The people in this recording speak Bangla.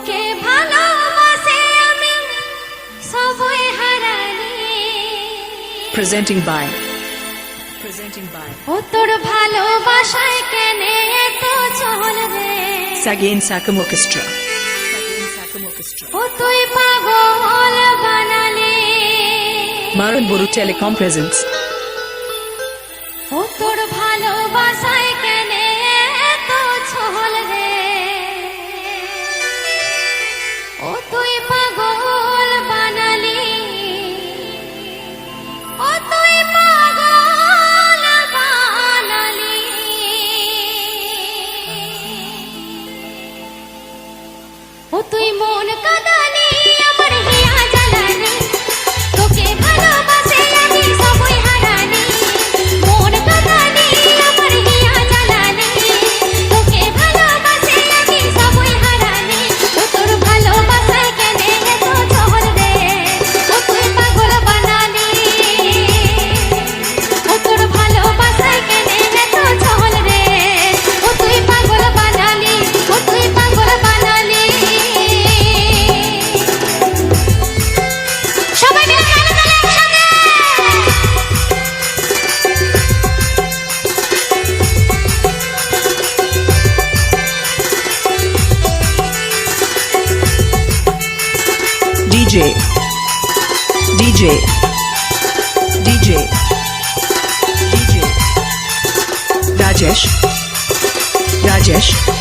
তোকে ভালোবাসে আমি সবই হারালি। প্রেজেন্টিং বাই প্রেজেন্টিং বাই ও তোর ভালোবাসায় কেন এত চল রে সাগেন সাকম অর্কেস্ট্রা ও তুই পাগল বানালি। মারণ বড়ু টেলিকম প্রেজেন্টস ও তুই মন কাদানি DJ. DJ. DJ. DJ. Rajesh. Rajesh.